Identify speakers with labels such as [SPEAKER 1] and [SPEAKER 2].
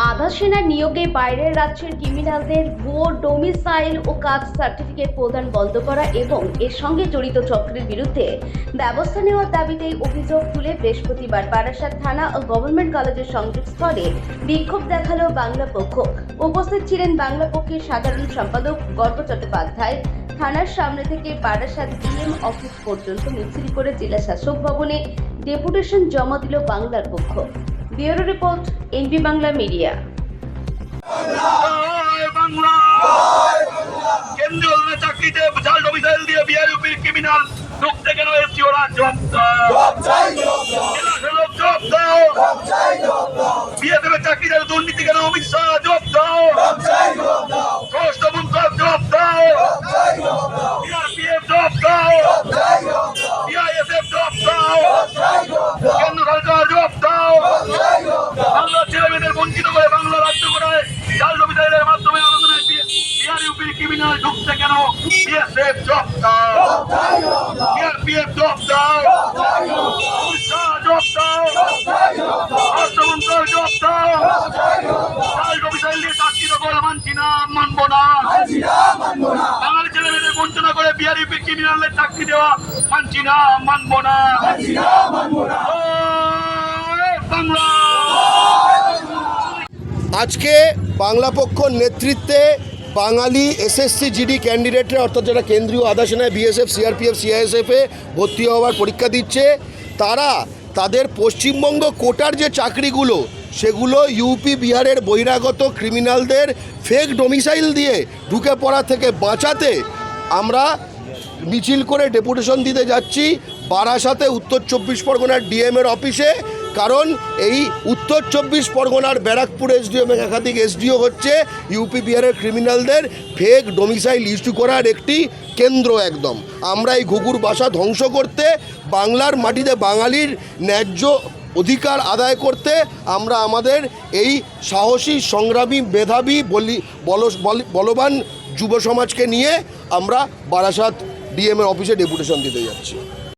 [SPEAKER 1] আধা সেনা নিয়োগে বাইরের রাজ্যের ক্রিমিনালদের ভুয়ো ডোমিসাইল ও কাজ সার্টিফিকেট প্রদান বন্ধ করা এবং এর সঙ্গে জড়িত চক্রের বিরুদ্ধে ব্যবস্থা নেওয়ার দাবিতে অভিযোগ তুলে বৃহস্পতিবার বারাসাত থানা ও গভর্নমেন্ট কলেজের সংযোগস্থলে বিক্ষোভ দেখাল বাংলা পক্ষ উপস্থিত ছিলেন বাংলা পক্ষের সাধারণ সম্পাদক গর্ব চট্টোপাধ্যায়। থানার সামনে থেকে বারাসাত ডিএম অফিস পর্যন্ত মিছিল করে জেলা শাসক ভবনে ডেপুটেশন জমা দিল বাংলার পক্ষ bureau report NB Bangla media.
[SPEAKER 2] কেন্দ্রীয় চাকরিতে জাল ডোমিসাইল দিয়ে বিআরইউপির ক্রিমিনাল ঢুকতে কেন এসছি ওরা জব দাও বিএসএফ দুর্নীতি কেন অমিত শাহ? জব দাও স্বরাষ্ট্র মন্ত্রক জব দাও সিআরপিএফ জব দাও সিআইএসএফ জব দাও কেন্দ্র সরকার জব দাও বাংলার ছেলে মেয়েদের বঞ্চিত করে বাংলা রাজ্য করায় জাল জমিদারের মাধ্যমে আলোচনায় বিআরইউপির ক্রিমিনাল ঢুকছে কেন? বিএসএফ জব দাও। সিআরপিএফ জব দাও। জব দাও। জব দাও চাকরি দখল মানছি না মানবো না। বাঙালি ছেলে মেয়েদের বঞ্চনা করে চাকরি দেওয়া মানছি না মানবো না। বাংলা।
[SPEAKER 3] আজকে বাংলা। পক্ষ নেতৃত্বে বাঙালি এসএসসি জিডি ক্যান্ডিডেটরা, অর্থাৎ যারা কেন্দ্রীয় আধা সেনায় বিএসএফ, সিআরপিএফ, সিআইএসএফে ভর্তি হওয়ার পরীক্ষা দিচ্ছে, তারা তাদের পশ্চিমবঙ্গ কোটার যে চাকরিগুলো, সেগুলো ইউপি, বিহারের বহিরাগত ক্রিমিনালদের ফেক ডোমিসাইল দিয়ে ঢুকে পড়া থেকে বাঁচাতে আমরা মিছিল করে ডেপুটেশন দিতে যাচ্ছি। বারাসাতে উত্তর চব্বিশ পরগনার ডিএমের অফিসে কারণ এই উত্তর চব্বিশ পরগনার ব্যারাকপুর এসডিও এবং একাধিক এসডিও হচ্ছে ইউপি বিহারের ক্রিমিনালদের ফেক ডোমিসাইল ইস্যু করার একটি কেন্দ্র একদম। আমরা এই ঘুঘুর বাসা ধ্বংস করতে, বাংলার মাটিতে বাঙালির ন্যায্য অধিকার আদায় করতে আমরা আমাদের এই সাহসী, সংগ্রামী, মেধাবী বলি, বলবান যুব সমাজকে নিয়ে আমরা বারাসাত ডিএমের অফিসে ডেপুটেশন দিতে যাচ্ছি।